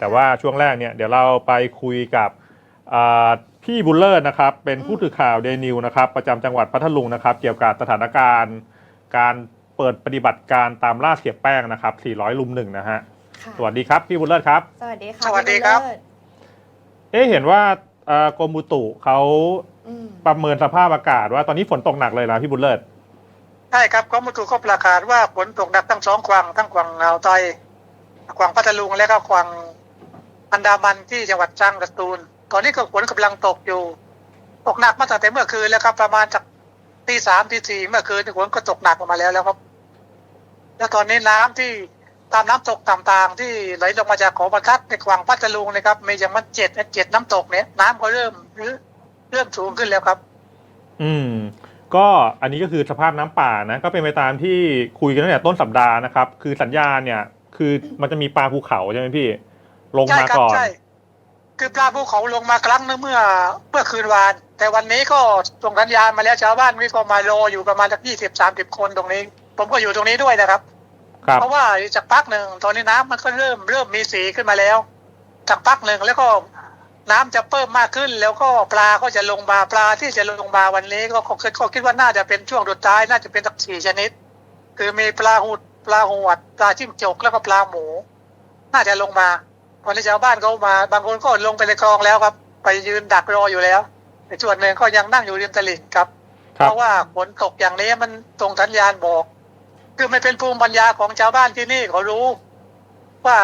แต่ว่าช่วงแรกเนี่ยเดี๋ยวเราไปคุยกับอ่าพี่บุลเลอร์นะครับ เป็นผู้สื่อข่าวเดนิวนะครับ ประจำจังหวัดพัทลุงนะครับ เกี่ยวกับสถานการณ์ การเปิดปฏิบัติการตามล่าเสียแป้งนะครับ 400 ลุมหนึ่งนะฮะ ค่ะสวัสดีครับพี่บุลเลอร์ครับ สวัสดีค่ะสวัสดีพี่ครับเลิศเอ๊ะเห็นว่าเอ่อกรมอุตุเขาอืมประเมินสภาพอากาศว่าตอนนี้ฝนตกหนักเลยนะพี่บุลเลอร์ ใช่ครับกรมอุตุก็ประกาศว่าฝนตกหนักทั้งสองฝั่งทั้งฝั่งอ่าวไทยฝั่งพัทลุงและก็ฝั่ง อันดามันที่จังหวัดตรังกับสตูลตอนนี้ก็ฝนกำลังตกอยู่ ตกหนักมาตั้งแต่เมื่อคืนแล้วครับ ประมาณจากตีสามตีสี่เมื่อคืนฝนก็ตกหนักออกมาแล้วแล้วครับ แล้วตอนนี้น้ำที่ตามน้ำตกต่างๆ ที่ไหลลงมาจากเขาบรรทัดในฝั่งพัทลุงนะครับมีอย่างมันเจ็ดเจ็ดน้ำตกเนี่ยน้ำก็เริ่มเริ่มสูงขึ้นแล้วครับ อืม ก็อันนี้ก็คือสภาพน้ำป่านะ ก็เป็นไปตามที่คุยกันตั้งแต่ต้นสัปดาห์นะครับ คือสัญญาณเนี่ย คือมันจะมีปลาภูเขาใช่ไหมพี่ ลงใช่มาครับก่อนใช่คือปลาภูเขาลงมาครั้งนึงเมื่อเมื่อคืนวาน แต่วันนี้ก็ส่งสัญญาณมาแล้วชาวบ้านนี่ก็มารออยู่ประมาณสักยี่สิบสามสิบคนตรงนี้ ผมก็อยู่ตรงนี้ด้วยนะครับครับเพราะว่าจากพักหนึ่งตอนนี้น้ำมันก็เริ่มเริ่มมีสีขึ้นมาแล้วจากพักหนึ่งแล้วก็น้ำจะเพิ่มมากขึ้น แล้วก็ปลาก็จะลงมาปลาที่จะลงมาวันนี้ ก็ก็ก็ก็คิดว่าน่าจะเป็นช่วงสุดท้ายน่าจะเป็นสักสี่ชนิด คือมีปลาหูดปลาหวดปลาจิ้มจกแล้วก็ปลาหมู น่าจะลงมา ตอนนี้ชาวบ้านเขามาบางคนก็ลงไปในคลองแล้วครับ ไปยืนดักรออยู่แล้วในส่วนหนึ่งก็ยังนั่งอยู่ริมตลิ่งครับคเพรับราะว่าฝนตกอย่างนี้มันตรงสัญญาณบอก คือไม่เป็นภูมิปัญญาของชาวบ้านที่นี่เขารู้ ว่า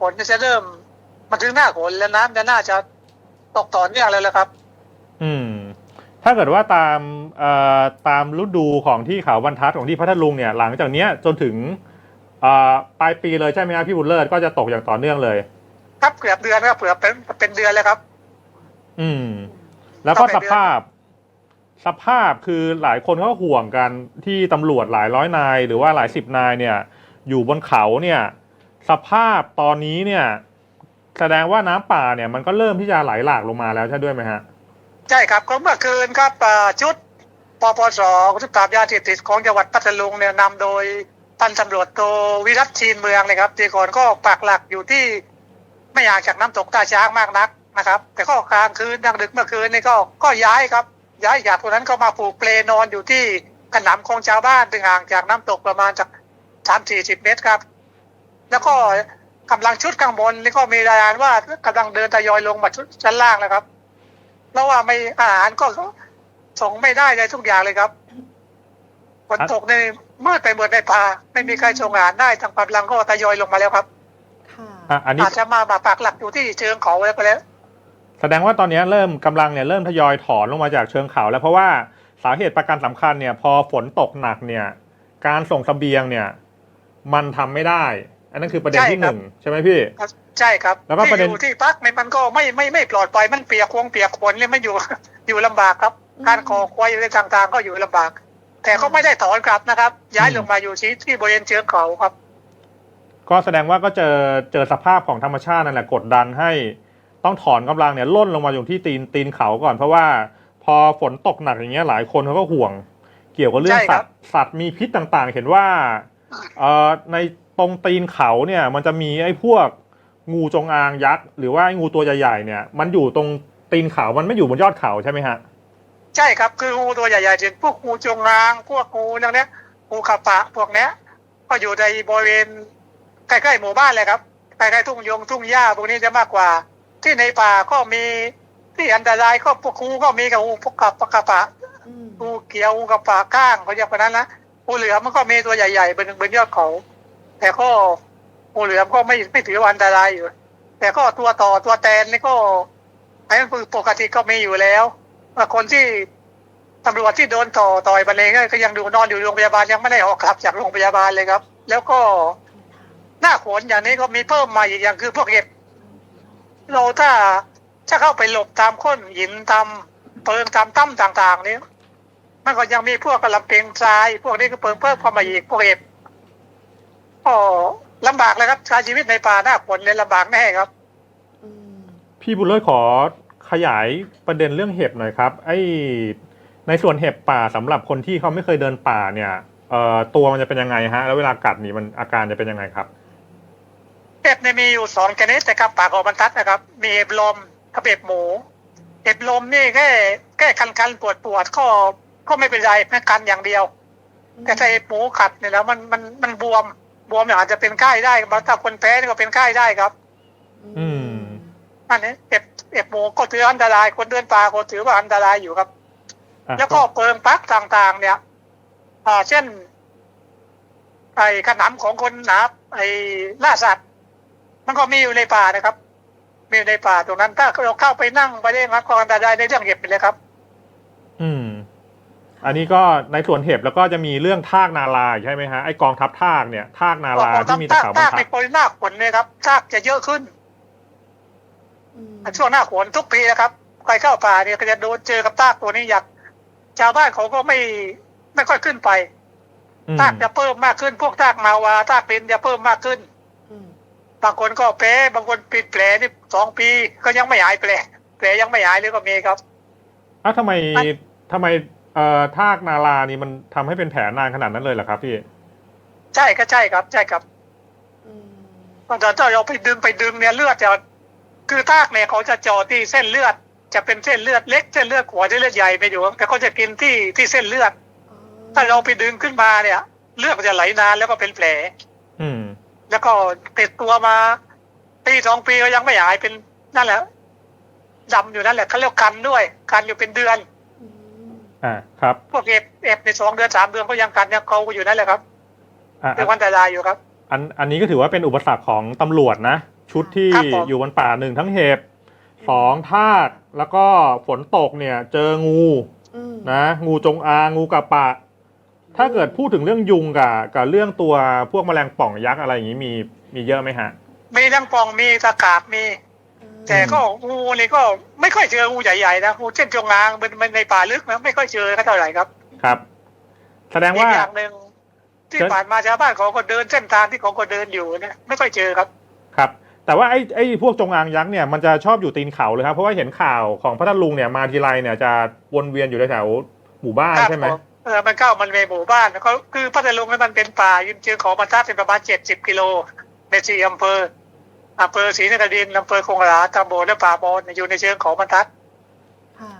ฝนจะเริ่มมาถึงหน้าฝนแล้วน้ำจะน่าจะตกต่อเนื่องแล้วละครับ อืม ถ้าเกิดว่าตามเอ่อตามฤดูของที่เขาบรรทัดของที่พัทลุงเนี่ย หลังจากเนี้ยจนถึงเอ่อปลายปีเลยใช่ไหมครับพี่บุญเลิศก็จะตกอย่างต่อเนื่องเลย ครับเกือบเดือนครับเผื่อเป็นเป็นเดือนแล้วครับ อืม แล้วก็ก็เป็นสเดือนภาพ สภาพคือหลายคนก็ห่วงกันที่ตำรวจหลายร้อยนาย หรือว่าหลายสิบนายเนี่ย อยู่บนเขาเนี่ย สภาพตอนนี้เนี่ย แสดงว่าน้ำป่าเนี่ยมันก็เริ่มที่จะไหลหลากลงมาแล้วใช่ด้วยไหมฮะใช่ครับก็เมื่อคืนครับอ่าชุดปปสชุดปราบยาเสพติดของจังหวัดพัทลุงเนี่ยนำโดยพันตำรวจโทวิรัตชีนเมืองเลยครับที่ก่อนก็ปักหลักอยู่ที่ ไม่ห่างจากน้ำตกตาช้างมากนักนะครับ แต่ก็กลางคืนดังดึกเมื่อคืนนี่ก็ก็ย้ายครับ ย้ายจากตรงนั้นก็มาผูกเปลนอนอยู่ที่ขนำของชาวบ้านถึงห่างจากน้ำตกประมาณจากสามสี่สิบเมตรครับ แล้วก็กำลังชุดข้างบนนี่ก็มีรายงานว่ากำลังเดินทยอยลงมาชุดชั้นล่างแล้วครับเพราะว่าไม่อาหารก็ส่งไม่ได้เลยทุกอย่างเลยครับฝนตกในมืดไปหมดในป่าไม่มีใครส่งอาหารได้ทางกำลังก็ทยอยลงมาแล้วครับ อะอันนี้อาจจะมามาปักหลักอยู่ที่เชิงเขาแล้วก็แล้ว แสดงว่าตอนนี้เริ่มกำลังเนี่ยเริ่มทยอยถอนลงมาจากเชิงเขา แล้วเพราะว่าสาเหตุประการสำคัญเนี่ย พอฝนตกหนักเนี่ย การส่งเสบียงเนี่ย มันทำไม่ได้ อันนั้นคือประเด็นที่หนึ่งใช่ไหมพี่ใช่ครับ แล้วก็ประเด็นที่อยู่ที่พักในมันก็ไม่ไม่ไม่ปลอดภัยมันเปียกควงเปียกฝนเลยไม่อยู่อยู่ลำบากครับการคอควายอะไรต่างๆ ก็อยู่ลำบาก แต่ก็ไม่ได้ถอนกลับนะครับ ย้ายลงมาอยู่ที่ที่บริเวณเชิงเขาครับ ก็แสดงว่าก็เจอเจอสภาพของธรรมชาตินั่นแหละกดดันให้ต้องถอนกำลังเนี่ยล่นลงมาอยู่ที่ตีนตีนเขาก่อน เพราะว่าพอฝนตกหนักอย่างเงี้ยหลายคนเขาก็ห่วง เกี่ยวกับเรื่องใช่คสัรัตบว์สัตว์มีพิษต่างๆ เห็นว่าเอ่อในตรงตีนเขาเนี่ยมันจะมีไอ้พวกงูจงอางยักษ์หรือว่าไอ้งูตัวใหญ่ๆเนี่ย มันอยู่ตรงตีนเขา มันไม่อยู่บนยอดเขาใช่ไหมฮะ ใช่ครับ คืองูตัวใหญ่ๆเช่นพวกงูจงอาง พวกงูอย่างเนี้ยงูขับปะพวกเนี้ย ก็อยู่ในบริเวณ ใกล้ๆหมู่บ้านเลยครับใกล้ๆทุ่งยงทุ่งหญ้าพวกนี้จะมากกว่า ที่ในป่าก็มีที่อันตรายก็พวกงูก็มีกับงูพวกกับกับปะอืมงูเขียวงูกับปะก้างเขาเรียกว่านั้นนะงูเหลือมมันก็มีตัวใหญ่ๆบนบนยอดเขา แต่ก็งูเหลือมก็ไม่ไม่ถือว่าอันตรายอยู่ แต่ก็ตัวต่อตัวแตนนี่ก็ไอ้นั่นคือปกติก็มีอยู่แล้วว่าคนที่ตำรวจที่โดนต่อต่อยบันเลงก็ยังดูนอนอยู่โรงพยาบาลยังไม่ได้ออกกลับจากโรงพยาบาลเลยครับ แล้วก็ หน้าฝนอย่างนี้ก็มีเพิ่มมาอีกอย่างคือพวกเห็บเราถ้าถ้าเข้าไปหลบตามโค้นหินตามเปิงตามถ้ำต่างๆนี้มันก็ยังมีพวกกระลำเพียงทราย พวกนี้ก็เพิ่มเพิ่มเข้ามาอีกพวกเห็บก็ลำบากเลยครับใช้ชีวิตในป่าหน้าฝนเนี่ยลำบากแน่ครับพี่บุญเลิศขอขยายประเด็นเรื่องเห็บหน่อยครับ ไอ้ในส่วนเห็บป่าสำหรับคนที่เขาไม่เคยเดินป่าเนี่ยเอ่อตัวมันจะเป็นยังไงฮะ แล้วเวลากัดนี่มันอาการจะเป็นยังไงครับ เห็บเนี่ยมีอยู่สองชนิดนะครับปากของบรรทัดนะครับ มีเห็บลมกับเห็บหมูเห็บลมนี่แค่แค่คันคันๆปวดปวดๆก็ก็ไม่เป็นไรแค่คันอย่างเดียว แต่ถ้าเห็บหมูขัดเนี่ยแล้วมันมันมันบวมบวมเนี่ยอาจจะเป็นไข้ได้บางถ้าคนแพ้นี่ก็เป็นไข้ได้ครับ อืมอันนี้เห็บเห็บหมูก็ถืออันตรายคนเดินป่าก็ถือว่าอันตรายอยู่ครับอะแล้วก็เปิงปลักต่างๆ เนี่ย อ่า เช่นไอ้ขนำของคนหนาไอ้ล่าสัตว์ มันก็มีอยู่ในป่านะครับ มีอยู่ในป่าตรงนั้น ถ้าเราเข้าไปนั่งไปเล่นครับก็อันตรายในเรื่องเห็บไปเลยครับ อืม อันนี้ก็ในส่วนเห็บแล้วก็จะมีเรื่องทากนาลาอีกใช่ไหมฮะไอกองทัพทากเนี่ยทากนาลาที่มีตะเขาบรถ้ารทัในดปริหน้าฝนเนี่ยครับทากจะเยอะขึ้นอืมช่วงหน้าฝนทุกปีนะครับใครเข้าป่าเนี่ยก็จะโดนเจอกับทากตัวนี้อยากชาวบ้านเขาก็ไม่ไม่ค่อยขึ้นไปอืมทากจะเพิ่มมากขึ้น พวกทากมาวาทากลินจะเพิ่มมากขึ้นอืม บางคนก็แผลบางคนปิดแผลนี่สองปีก็ยังไม่หายแผลแผลยังไม่หายเลยก็มีครับอะทำไมมันทำไมเอ่อทากนาลานี่มันทำให้เป็นแผลนานขนาดนั้นเลยเหรอครับพี่ ใช่ก็ใช่ครับ ใช่ครับอืมแต่ถ้าเราไปดึงไปดึงเนี่ยเลือดจะคือทากเนี่ยเขาจะเจาะที่เส้นเลือด จะเป็นเส้นเลือดเล็กเส้นเลือดหัวเส้นเลือดใหญ่ไปอยู่แต่เขาจะกินที่ที่เส้นเลือดอ๋อถ้าเราไปดึงขึ้นมาเนี่ย เลือดมันจะไหลนานแล้วก็เป็นแผล อืม แล้วก็ติดตัวมาปีสองปีก็ยังไม่หายเป็นนั่นแหละดำอยู่นั่นแหละเขาเรียกกันด้วยกันอยู่เป็นเดือนอืมอ่าครับ พวกเอฟเอฟในสองเดือนสามเดือนก็ยังกันยังเขาอยู่นั่นแหละครับอะเป็นวันอันตรายอยู่ครับ อันอันนี้ก็ถือว่าเป็นอุปสรรคของตำรวจนะ ชุดที่ครับผมอยู่บนป่าหนึ่งทั้งเห็บสองทากแล้วก็ฝนตกเนี่ย เจองูอืมนะ งูจงอางงูกระปะ ถ้าเกิดพูดถึงเรื่องยุงกับกับเรื่องตัวพวกแมลงป่องยักษ์อะไรอย่างนี้มีมีเยอะไหมฮะ มีทั้งปองมีตะขาบมี แต่ก็งูนี่ก็ไม่ค่อยเจองูใหญ่ๆนะงูเช่นจงอางมันมันในป่าลึกนะไม่ค่อยเจอเท่าไหร่ครับครับ แสดงอีว่ากอย่างหนึ่งที่เชิญผ่านมาชาวบ้านเขาก็เดินเส้นทางที่เขาก็เดินอยู่เนี่ยไม่ค่อยเจอครับ ครับ แต่ว่าไอ้ไอ้พวกจงอางยักษ์เนี่ยมันจะชอบอยู่ตีนเขาเลยครับเพราะว่าเห็นข่าวของพัทลุงเนี่ยมาทีไรเนี่ยจะวนเวียนอยู่แถวๆหมู่บ้านครับใช่ไหมผม เออมันเข้ามันในหมู่บ้านเขาคือพัทลุงเนี่ยมันเป็นป่ายิมเชิงเขาบรรทัดเป็นประมาณเจ็ดสิบกิโลในสี่อำเภออำเภอศรีนครินทร์อำเภอคงหลาตำบลและป่าบอนอยู่ในเชิงเขาบรรทัดค่ะ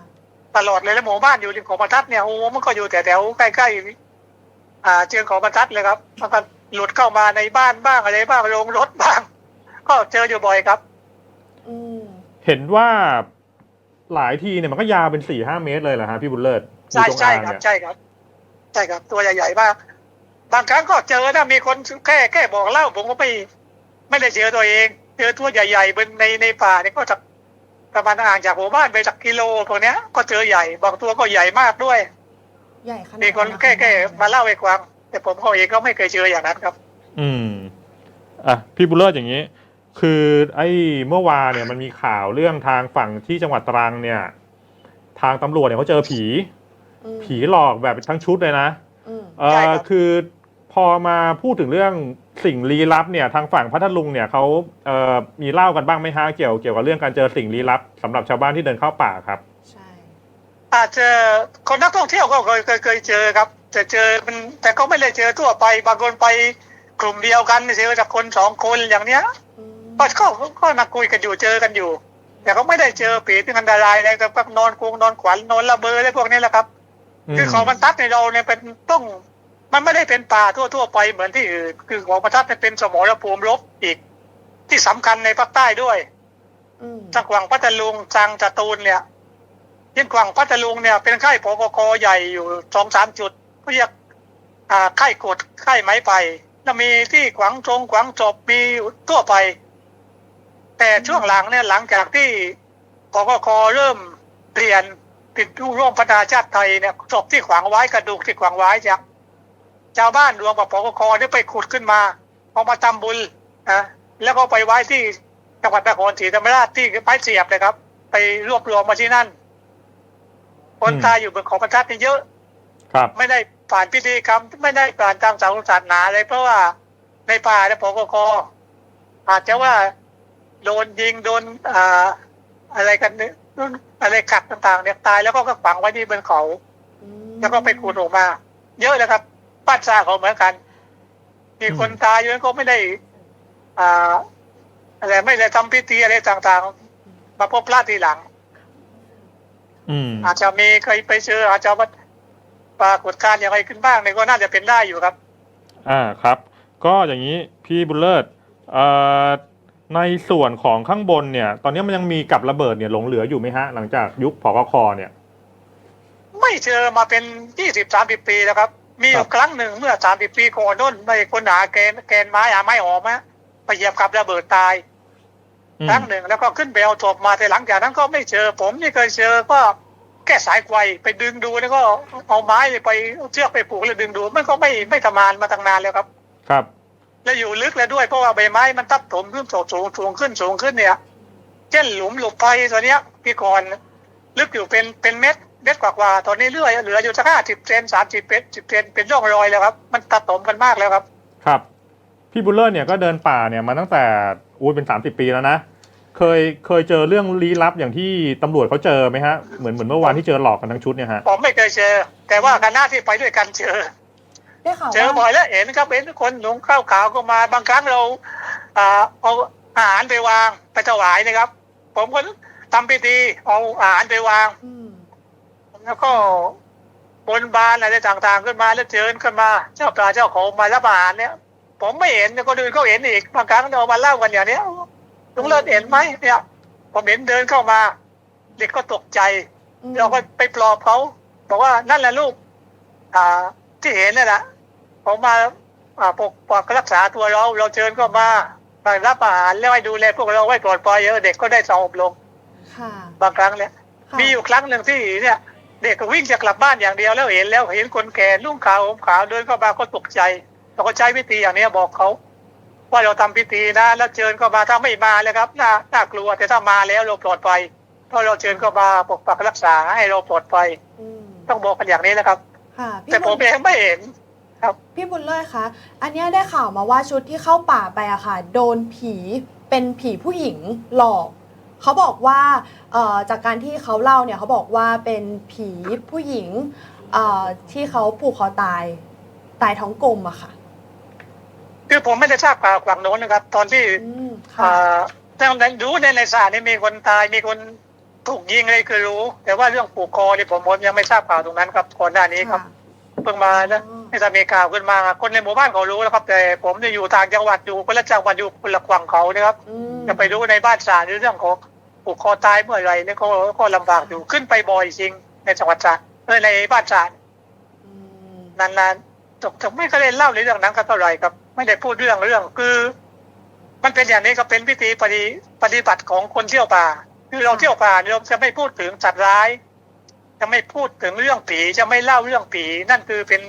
ตลอดเลยแล้วหมู่บ้านอยู่ริมเขาบรรทัดเนี่ยโอ้โหมันก็อยู่แต่แถวใกล้ๆอ่าเชิงเขาบรรทัดเลยครับมันก็หลุดเข้ามาในบ้านบ้างอะไรบ้างลงรถบ้าง ก็เจออยู่บ่อยครับอืมเห็นว่าหลายทีเนี่ยมันก็ยาวเป็นสี่ห้าเมตรเลยเหรอฮะพี่บุญเลิศใช่งูจงใช่อางครับเนี่ยใช่ครับ ใช่ครับตัวใหญ่ๆมากบางครั้งก็เจอนะมีคนแค่แค่บอกเล่า ผมก็ไม่ไม่ได้เจอตัวเอง เจอตัวใหญ่ๆบนในในป่าเนี่ยก็จะประมาณห่างจากหมู่บ้านไปจากกิโลพวกเนี้ย ก็เจอใหญ่บางตัวก็ใหญ่มากด้วย ใหญ่ขนาดมีคนะแค่แค่มาเล่าให้ฟังแต่ผมเขาเองก็ไม่เคยเจออย่างนั้นครับ อืมอะพี่บุญเลิศอย่างนี้ คือไอ้เมื่อวานเนี่ยมันมีข่าวเรื่องทางฝั่งที่จังหวัดตรังเนี่ย ทางตำรวจเนี่ยเขาเจอผีอืม ผีหลอกแบบทั้งชุดเลยนะอืมเอใช่อครับ คือพอมาพูดถึงเรื่องสิ่งลี้ลับเนี่ยทางฝั่งพัทลุงเนี่ยเขาเอ่อมีเล่ากันบ้างไหมฮะเกี่ยวเกี่ยวกับเรื่องการเจอสิ่งลี้ลับสำหรับชาวบ้านที่เดินเข้าป่าครับ ใช่ อาจจะคนนักท่องเที่ยวก็เคยเคยเคยเจอครับ จะเจอมันแต่ก็ไม่ได้เจอทั่วไปบางคนไปกลุ่มเดียวกันเจอจากคนสองคนอย่างเนี้ยอืมก็ก็ก็มาคุยกันอยู่เจอกันอยู่ แต่เขาไม่ได้เจอผีที่อันตรายอะไรแต่ก็นอนกรุงนอนขวัญนอนระเบออะไรพวกนี้แหละครับ คือของบรรทัดในเราเนี่ยเป็นต้อง มันไม่ได้เป็นป่าทั่วทั่วๆไปเหมือนที่อื่นคือของบรรทัดเนี่ยเป็นสมรภูมิรบอีก ที่สำคัญในภาคใต้ด้วยอืมจังหวังพัทลุงจังจตูนเนี่ยยิ่งกวางพัทลุงเนี่ยเป็นค่ายปกคใหญ่อยู่สองสามจุดเรียกอ่าค่ายกดค่ายไม้ไปแล้วมีที่ขวางจงขวางจบมีทั่วไป แต่ช่วงหลังเนี่ยหลังจากที่ปกคเริ่มเปลี่ยน ติดผู้ร่วมพัฒนาชาติไทยเนี่ยศพที่ขวางไว้กระดูกที่ขวางไว้จากชาวบ้านรวมกับปกคเนี่ยไปขุดขึ้นมาเอามาทำบุญนะแล้วก็ไปไว้ที่จังหวัดนครศรีธรรมราชที่ไม้เสียบเลยครับ ไปรวบรวมมาที่นั่น คนอืมตายอยู่บนของประทัดนี่เยอะ ครับ ไม่ได้ผ่านพิธีกรรม ไม่ได้ผ่านตามศาสนาเลยเพราะว่าในป่าเนี่ยปกคอาจจะว่าโดนยิงโดนอ่าอะไรกันเนี่ย อะไรขัดต่างๆเนี่ยตายแล้วก็ฝังไว้ที่บนเขาอืมแล้วก็ไปขุดออกมา เยอะนะครับป้านซาเขาเหมือนกัน มีคนตายอยู่นั้นก็ไม่ได้ อ่า อะไรไม่ได้ทำพิธีอะไรต่างๆ มาพบพระทีหลังอืมอาจจะมีเคยไปเจออาจจะว่าปรากฏการณ์อย่างไรขึ้นบ้างเนี่ยก็น่าจะเป็นได้อยู่ครับ อ่าครับ ก็อย่างนี้พี่บุญเลิศเอ่อ ในส่วนของข้างบนเนี่ย ตอนนี้มันยังมีกับระเบิดเนี่ยหลงเหลืออยู่ไหมฮะ หลังจากยุคพกคเนี่ย ไม่เจอมาเป็นยี่สิบสามสิบปีแล้วครับ มีอครัยู่บครั้งหนึ่งเมื่อสามสิบปีก่อนน้นไม่คนหาแกนแกนไม้หาไม้หอมฮะไปเหยียบกับระเบิดตายอืมครั้งหนึ่งแล้วก็ขึ้นไปเอาศพมาแต่หลังจากนั้นก็ไม่เจอ ผมนี่เคยเจอก็แก้สายไฟไปดึงดูแล้วก็เอาไม้ไปเอาเชือกไปผูกแล้วดึงดูมันก็ไม่ไม่ทำงานมาตั้งนานแล้วครับ ครับ แล้วอยู่ลึกแล้วด้วยเพราะว่าใบไม้มันทับถมขึ้นสูงสูงสูงขึ้นสูงขึ้นเนี่ย เช่นหลุมหลบไฟตัวเนี้ยพี่กรณ์ลึกอยู่เป็นเป็นเม็ดเม็ดกว่าๆตอนนี้เรื่อยเหลืออยู่สักห้าสิบเซนสามสิบเซนสิบเซนเป็นร่องรอยแล้วครับ มันตัดถมกันมากแล้วครับ ครับ พี่บุญเลิศเนี่ยก็เดินป่าเนี่ยมาตั้งแต่อุ้ยเป็นสามสิบปีแล้วนะเคยเคยเจอเรื่องลี้ลับอย่างที่ตำรวจเขาเจอไหมฮะเหมือนเหมือนเมื่อวานที่เจอหลอกกันทั้งชุดเนี่ยฮะผมไม่เคยเจอ แต่ว่าคณะที่ไปด้วยกันเจอ ได้ข่าวเจอบ่อว่ายแล้วเห็นครับเห็นคนหนุ่งข้าวขาวก็มาบางครั้งเราอ่าเอาอาหารไปวางไปถวายนะครับ ผมก็ทำพิธีเอาอาหารไปวางอืมแล้วก็บนบานอะไรต่างๆขึ้นมาแล้วเชิญขึ้นมา เจ้าปลาเจ้าของมารับอาหารเนี่ย ผมไม่เห็นคนอื่นเขาเห็นอีกบางครั้งเรามาเล่ากันอย่างเนี้ยลุงเลิศเห็นไหมเนี่ยผมเห็นเดินเข้ามา เด็กก็ตกใจอืมเราก็ไปปลอบเขาบอกว่านั่นแหละลูก อ่า ที่เห็นนี่นแหละผมมาอ่าปกปักรักษาตัวเรา เราเชิญก็มามารับอาหารแล้วให้ดูแลพวกเราไว้ปลอดภัยเออเด็กก็ได้สงบลงค่ะบางครั้งเนี่ยค่ะมีอยู่ครั้งหนึ่งที่เนี่ย เด็กก็วิ่งจะกลับบ้านอย่างเดียวแล้วเห็นแล้วเห็นคนแก่นุ่งขาวห่มขาวเดินเข้ามาก็ตกใจเราก็ใช้วิธีอย่างเนี้ยบอกเขาว่าเราทำพิธีนะ แล้วเชิญก็มาถ้าไม่มาเลยครับน่าน่ากลัวแต่ถ้ามาแล้วเราปลอดภัยเพราะเราเชิญก็มาปกปักรักษาให้เราปลอดภัยอืมต้องบอกกันอย่างนี้นะครับ ค่ะพี่แต่ผบุมญเองไม่เห็น พี่บุญเลิศคะอันเนี้ยได้ข่าวมาว่าชุดที่เข้าป่าไปอะค่ะ โดนผีเป็นผีผู้หญิงหลอกเขาบอกว่าเอ่อจากการที่เขาเล่าเนี่ยเขาบอกว่าเป็นผีผู้หญิงเอ่อที่เขาผูกคอตายตายท้องกลมอะค่ะคือผมไม่ได้ทราบข่าวฝั่งโน้นนะครับ ตอนที่อืมค่ะ อ่าแต่ผมรู้ในในสารนี่มีคนตายมีคน ถูกยิงอะไรคือรู้ แต่ว่าเรื่องผูกคอนี่ผมผมยังไม่ทราบข่าวตรงนั้นครับก่อนหน้านี้ครับค่ะเพิ่งมานะอ๋อไม่ทราบมีข่าวขึ้นมา คนในหมู่บ้านเขารู้แล้วครับ แต่ผมจะอยู่ต่างจังหวัดอยู่คนละจังหวัดอยู่คนละฝั่งเขานะครับอืมจะไปรู้ในบ้านสารเรื่องของผูกคอตายเมื่อไหรเนี่ยก็ก็ลำบากอยู่ขึ้นไปบ่อยจริง ในจังหวัดสารเออในบ้านสารอืมนานๆจบจบไม่เคยได้เล่าในเรื่องนั้นก็เท่าไหร่ครับ ไม่ได้พูดเรื่องเรื่องคือ มันเป็นอย่างนี้ก็เป็นพิธีปฏิปฏิบัติของคนเที่ยวป่า คือเราเที่ยวป่าเนี่ยเราจะไม่พูดถึงสัตว์ร้าย จะไม่พูดถึงเรื่องผีจะไม่เล่าเรื่องผีนั่นคือเป็น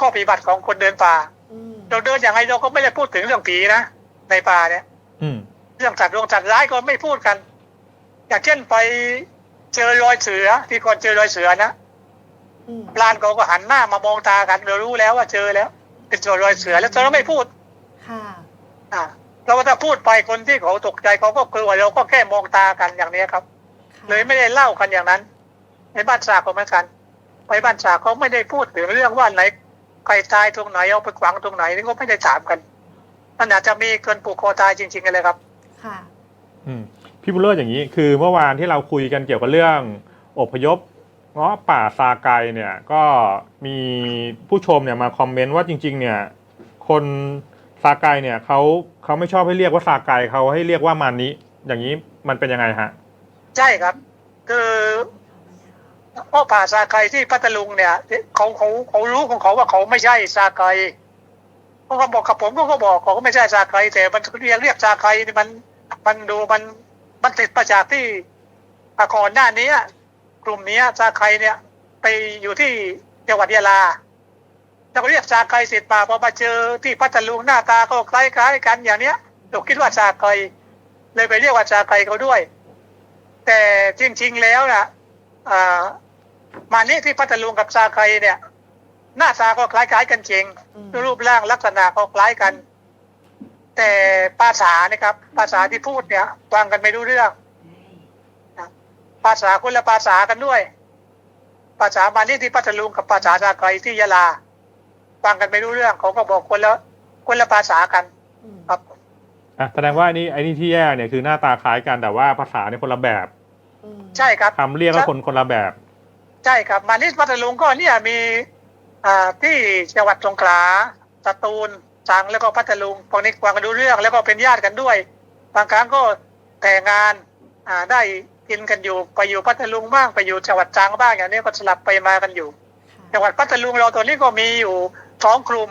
ข้อปฏิบัติของคนเดินป่าอืมเราเดินอย่างไรเราก็ไม่ได้พูดถึงเรื่องผีนะในป่าเนี่ยอืมเรื่องสัตว์รงสัตว์ร้ายก็ไม่พูดกัน อย่างเช่นไปเจอรอยเสือที่ก่อนเจอรอยเสือนะอืมพลานเขาก็หันหน้ามามองตากันเรารู้แล้วว่าเจอแล้ว เป็นเจอรอยเสือแล้วเราไม่พูดค่ะอ่า เราก็ถ้าพูดไปคนที่เขาตกใจเขาก็กลัวเราก็แค่มองตากันอย่างนี้ครับค่ะเลยไม่ได้เล่ากันอย่างนั้น ในบ้านสากก็เหมือนกันไปบ้านสากเขาไม่ได้พูดถึงเรื่องว่าไหนใครตายตรงไหนเอาไปขวางตรงไหนนี่ก็ไม่ได้ถามกันมันอาจจะมีเกินผูกคอตายจริงๆกันเลยครับ ค่ะ อืมพี่บุญเลิศอย่างนี้ คือเมื่อวานที่เราคุยกันเกี่ยวกับเรื่องอพยพเงาะป่าซาไกเนี่ยก็มีผู้ชมเนี่ยมาคอมเมนต์ว่าจริง ๆ เนี่ย คน ซาไกเนี่ยเขาเขาไม่ชอบให้เรียกว่าซาไกเขาให้เรียกว่ามานิอย่างนี้มันเป็นยังไงฮะ ใช่ครับ คือพ่อป่าซาไกที่พัทลุงเนี่ยเขาเขาเขารู้ของเขาว่าเขาไม่ใช่ซาไกเขาก็บอกกับผมก็เขาบอกเขาก็ไม่ใช่ซาไกแต่มันเรียกเรียกซาไกนี่มันมันดูมันมันติดประจากที่ก่อนหน้านี้กลุ่มนี้ซาไกเนี่ย ไปอยู่ที่จังหวัดยะลา แล้วก็เรียกซาไกเสร็จมาพอมาเจอที่พัทลุงหน้าตาก็คล้ายๆกันอย่างเนี้ยเราคิดว่าซาไกเลยไปเรียกว่าซาไกเขาด้วย แต่จริงๆแล้วนะอ่ามานี่ที่พัทลุงกับซาไคเนี่ย หน้าตาก็คล้ายๆกันจริงอืมรูปร่างลักษณะก็คล้ายกัน แต่ภาษานะครับ ภาษาที่พูดเนี่ยฟังกันไม่รู้เรื่องนะภาษาคนละภาษากันด้วย ภาษามานี่ที่พัทลุงกับภาษาซาไคที่ยะลา ฟังกันไม่รู้เรื่องเขาก็บอกคนละคนละภาษากันอืมครับอะแสดงว่าไอ้นี่ไอ้นี่ที่แยกเนี่ยคือหน้าตาคล้ายกันแต่ว่าภาษาเนี่ยคนละแบบอืมใช่ครับคำเรียกก็คนคนละแบบ ใช่ครับ มาที่พัทลุงก็เนี่ยมีอ่าที่จังหวัดสงขลาสตูลตรังแล้วก็พัทลุงพวกนี้ฟังกันดูเรื่อง แล้วก็เป็นญาติกันด้วย บางครั้งก็แต่งงานอ่าได้กินกันอยู่ไปอยู่พัทลุงบ้างไปอยู่จังหวัดตรังบ้างอย่างนี้ก็สลับไปมากันอยู่ จังหวัดพัทลุงเราตัวนี้ก็มีอยู่ สองกลุ่ม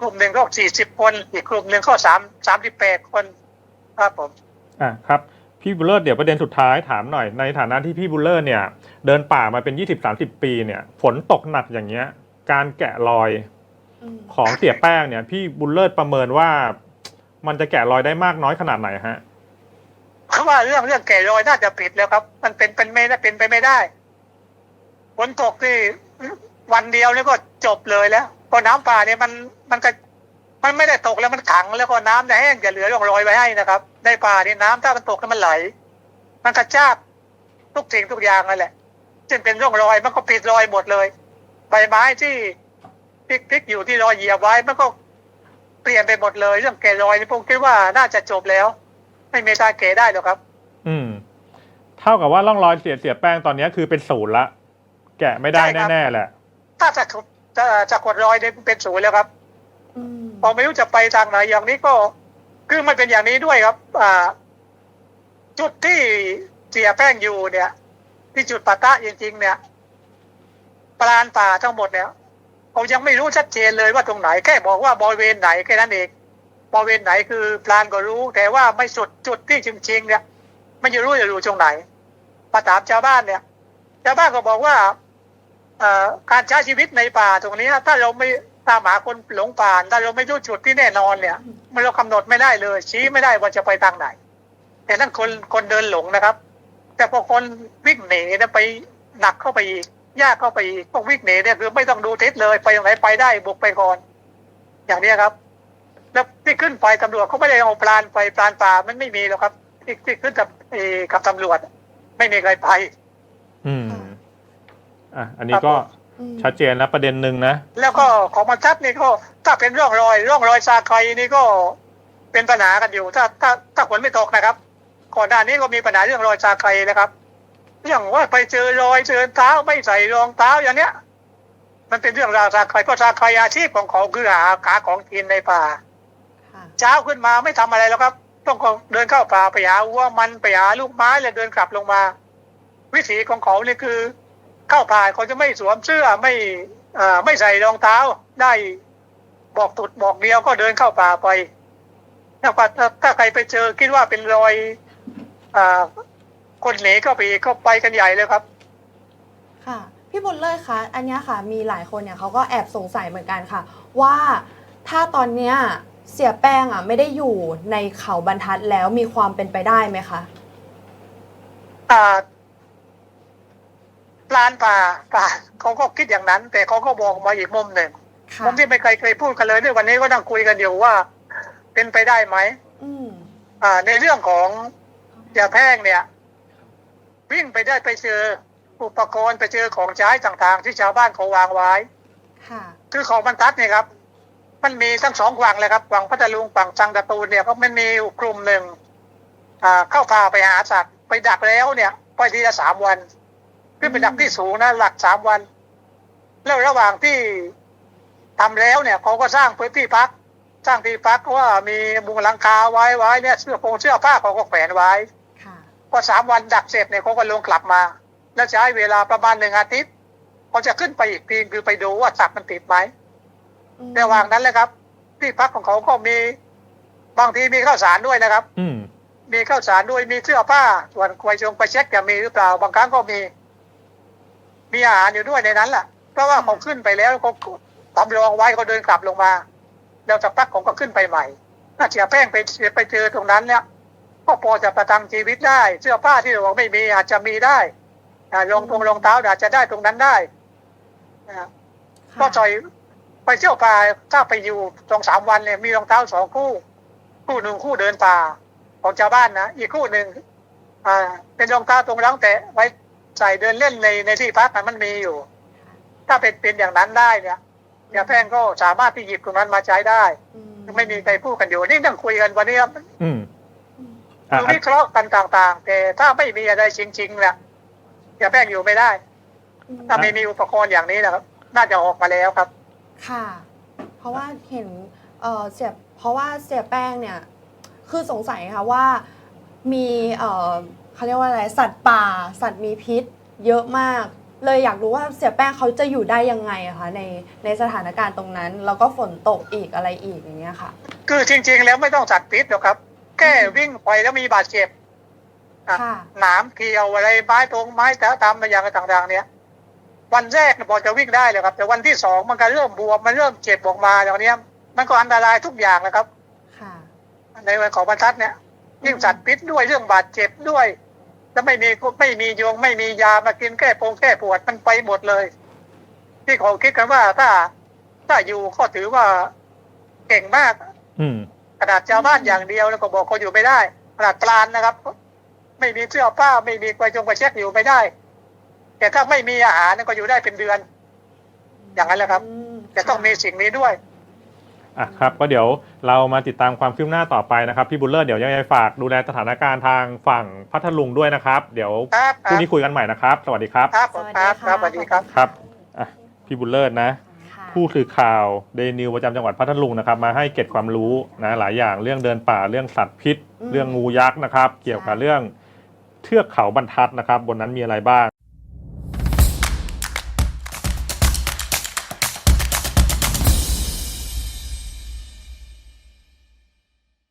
กลุ่มหนึ่งก็สี่สิบคน อีกกลุ่มหนึ่งก็สามสามสิบแปดคน ครับผมอะครับพี่บุลเลอร์เดี๋ยวประเด็นสุดท้ายถามหน่อยในฐานะที่พี่บุลเลอร์เนี่ย เดินป่ามาเป็น20-30ปีเนี่ย ฝนตกหนักอย่างเงี้ย การแกะรอยอืมของเสียแป้งเนี่ย พี่บุลเลอร์ประเมินว่า มันจะแกะรอยได้มากน้อยขนาดไหนฮะเพราะว่าเรื่องเรื่องแก่รอยน่าจะปิดแล้วครับ มันเป็นเป็นไม่ได้เป็นไปไม่ได้ฝนตกนี่วันเดียวนี่ก็จบเลยแล้วเพราะน้ำป่าเนี่ยมันมันก็มันไม่ได้ตกแล้วมันขังแล้วก็น้ำจะแห้งจะเหลือร่องรอยไว้ให้นะครับ ในป่านี่น้ำถ้ามันตกแล้วมันไหล มันกระจาบทุกสิ่งทุกอย่างนั่นแหละจึงเป็นร่องรอยมันก็ปิดรอยหมดเลย ใบไม้ที่พลิกพลิกอยู่ที่รอยเหยียบไว้มันก็เปลี่ยนไปหมดเลยเรื่องแก่รอยนี่ผมคิดว่าน่าจะจบแล้ว ไม่มีทางแก่ได้หรอกครับ อืม เท่ากับว่าร่องรอยเสียเสียแป้งตอนเนี้ยคือเป็นศูนย์ละแกะไม่ได้ใช่ครับแน่ๆแหละถ้าจะ จะจะกดรอยเนี่ยเป็นศูนย์แล้วครับอืมพอไม่รู้จะไปทางไหนอย่างนี้ก็คือมันเป็นอย่างนี้ด้วยครับ อ่า จุดที่เสียแป้งอยู่เนี่ย ที่จุดปะทะจริงๆเนี่ยปรานป่าทั้งหมดเนี่ยเขายังไม่รู้ชัดเจนเลยว่าตรงไหนแค่บอกว่าบริเวณไหนแค่นั้นเองบริเวณไหนคือปรานก็รู้ แต่ว่าไม่สุดจุดที่จริงๆเนี่ยไม่รู้จะอยู่ตรงไหนมาถามชาวบ้านเนี่ยชาวบ้านก็บอกว่าเอ่อ การใช้ชีวิตในป่าตรงนี้ถ้าเราไม่ตามหาคนหลงป่าถ้าเราไม่รู้จุดที่แน่นอนเนี่ยมันเรากำหนดไม่ได้เลย ชี้ไม่ได้ว่าจะไปทางไหน แต่นั่นคนคนเดินหลงนะครับ แต่พอคนวิ่งหนีเนี่ยไปหนักเข้าไปอีกยากเข้าไปอีกพวกวิ่งหนีเนี่ยคือไม่ต้องดูทิศเลยไปตรงไหนไปได้บุกไปก่อน อย่างนี้ครับ แล้วที่ขึ้นไปตำรวจเขาไม่ได้เอาปลานไปปลานป่ามันไม่มีหรอกครับที่ที่ขึ้นกับกับตำรวจ ไม่มีใครไป อืม อะอันนี้ก็อืม ชัดเจนนะประเด็นหนึ่งนะ แล้วก็ของมันชัดนี่ก็ถ้าเป็นร่องรอย ร่องรอยซาไคนี่ก็เป็นปัญหากันอยู่ ถ้าถ้าถ้าฝนไม่ตกนะครับ ก่อนหน้านี้ก็มีปัญหาเรื่องรอยซาไคนะครับเรื่องว่าไปเจอรอยเจอเท้าไม่ใส่รองเท้าอย่างเนี้ย มันเป็นเรื่องราวซาไคเพราะซาไคอาชีพของเขาคือหาหาของกินในป่า ค่ะ เช้าขึ้นมาไม่ทำอะไรแล้วครับ ต้องเดินเข้าป่าไปหาวัวมันไปหาลูกไม้แล้วเดินกลับลงมา วิถีของเขานี่คือ เข้าป่าเขาจะไม่สวมเสื้อไม่เอ่อไม่ใส่รองเท้าได้บอกตุดบอกเดียวก็เดินเข้าป่าไปถ้าถ้าถ้าใครไปเจอคิดว่าเป็นรอยอาคนหนีเข้าไปอีกก็ไปกันใหญ่เลยครับ ค่ะ พี่บุญเลยคะอันเนี้ยค่ะ มีหลายคนเนี่ยเขาก็แอบสงสัยเหมือนกันค่ะ ว่าถ้าตอนเนี้ยเสียแป้งอะ ไม่ได้อยู่ในเขาบรรทัดแล้วมีความเป็นไปได้ไหมคะอ่า ปลานป่าป่าเขาก็คิดอย่างนั้น แต่เขาก็บอกมาอีกมุมหนึ่งค่ะมุมที่ไม่เคยเคยพูดกันเลยด้วยวันนี้ก็นั่งคุยกันอยู่ว่า เป็นไปได้ไหมอืมอ่า ในเรื่องของยาแพร่งเนี่ย วิ่งไปได้ไปเจออุปกรณ์ไปเจอของใช้ต่างๆ ที่ชาวบ้านเขาวางไว้ ค่ะคือของบรรทัดเนี่ยครับ มันมีทั้งสองฝั่งเลยครับฝั่งพัทลุงฝั่งจังตะตูนเนี่ยก็มันมีอยู่กลุ่มหนึ่งอ่าเข้าป่าไปหาสัตว์ไปดักแล้วเนี่ย ไปทีละสามวัน ขึ้นไปดักที่สูงนะหลักสามวัน แล้วระหว่างที่ทำแล้วเนี่ยเขาก็สร้างพื้นที่พัก สร้างที่พักว่ามีมุงหลังคาไว้ไว้เนี่ยเสื้อผงเสื้อผ้าเขาก็แขวนไว้ค่ะพอสามวันดักเสร็จเนี่ยเขาก็ลงกลับมา แล้วใช้เวลาประมาณหนึ่งอาทิตย์เขาจะขึ้นไปอีกทีคือไปดูว่าสัตว์มันติดไหมอืมระหว่างนั้นเลยครับ ที่พักของเขาก็มีบางทีมีข้าวสารด้วยนะครับ อืมมีข้าวสารด้วยมีเสื้อผ้าส่วนควายชงไปเช็คจะมีหรือเปล่า บางครั้งก็มี มีอาหารอยู่ด้วยในนั้นแหละเพราะว่าเขาขึ้นไปแล้วเขาทำรองไว้เขาเดินกลับลงมา แล้วสักพักเขาก็ขึ้นไปใหม่ถ้าเสียแป้งไปไปเจอตรงนั้นเนี่ยก็พอจะประทังชีวิตได้ เสื้อผ้าที่เราบอกไม่มีอาจจะมีได้อ่ารองทงรองเท้าอาจจะได้ตรงนั้นได้นะค่ะก็จอยไปเที่ยวป่าถ้าไปอยู่สองสามวันเนี่ยมีรองเท้าสองคู่ คู่หนึ่งคู่เดินป่าของชาวบ้านนะอีกคู่หนึ่งอ่า เป็นรองเท้าตรงรังแต่ไว้ ใส่เดินเล่นในในที่พักนะมันมีอยู่ ถ้าเป็นเป็นอย่างนั้นได้เนี่ยยาแพร่งก็สามารถที่หยิบตรงนั้นมาใช้ได้อืมไม่มีใครพูดกันอยู่นี่นั่งคุยกันวันนี้ครับอืมอะคือวิเคราะห์กันต่างๆ แต่ถ้าไม่มีอะไรจริงๆเนี่ยอย่าแป้งอยู่ไม่ได้ ถ้าไม่มีอุปกรณ์อย่างนี้นะครับ น่าจะออกมาแล้วครับ ค่ะ เพราะว่าเห็นเอ่อเสียเพราะว่าเสียแป้งเนี่ย คือสงสัยค่ะว่ามี เอ่อเขาเรียกว่าอะไรสัตว์ป่า สัตว์มีพิษ เยอะมาก เลยอยากรู้ว่าเสียแป้งเขาจะอยู่ได้ยังไงอะคะในในสถานการณ์ตรงนั้น แล้วก็ฝนตกอีกอะไรอีกอย่างเงี้ยค่ะ คือจริง ๆ แล้วไม่ต้องสัตว์พิษหรอกครับ แค่วิ่งไปแล้วมีบาดเจ็บอะค่ะ หนามเกี่ยวอะไรไม้ตรงไม้แต่ตามมาอย่างต่างๆ เนี่ย วันแรกเนี่ยพอจะวิ่งได้เลยครับ แต่วันที่สองมันก็เริ่มบวมมันเริ่มเจ็บออกมาอย่างเนี้ย มันก็อันตรายทุกอย่างนะครับ ค่ะ ในวันของบรรทัดเนี่ยยิ่งสัตว์พิษด้วยเรื่องบาดเจ็บด้วย แล้วไม่มีไม่มีโยงไม่มียามากินแก้ปงแก้ปวดมันไปหมดเลย ที่เขาคิดกันว่าถ้าถ้าอยู่ก็ถือว่าเก่งมาก อืมขนาดชาวบ้านอย่างเดียวแล้วก็บอกเขาอยู่ไม่ได้ขนาดปลานนะครับ ไม่มีเสื้อผ้าไม่มีไฟจงไฟเช็คอยู่ไม่ได้ แต่ถ้าไม่มีอาหารก็อยู่ได้เป็นเดือน อย่างนั้นแหละครับมแต่ต้องมีสิ่งนี้ด้วย อะครับก็เดี๋ยวเรามาติดตามความคืบหน้าต่อไปนะครับ พี่บุญเลิศเดี๋ยวยังไงฝากดูแลสถานการณ์ทางฝั่งพัทลุงด้วยนะครับ เดี๋ยวครับพรุ่งนี้คุยกันใหม่นะครับ สวัสดีครับ ครับผมครับครับสวัสดีครับ ครับอะพี่บุญเลิศนะ ค่ะผู้สื่อข่าวเดนิวประจำจังหวัดพัทลุงนะครับ มาให้เก็บความรู้นะหลายอย่างเรื่องเดินป่าเรื่องสัตว์พิษอืมเรื่องงูยักษ์นะครับ เกี่ยวกับใช่เรื่องเทือกเขาบรรทัดนะครับ บนนั้นมีอะไรบ้าง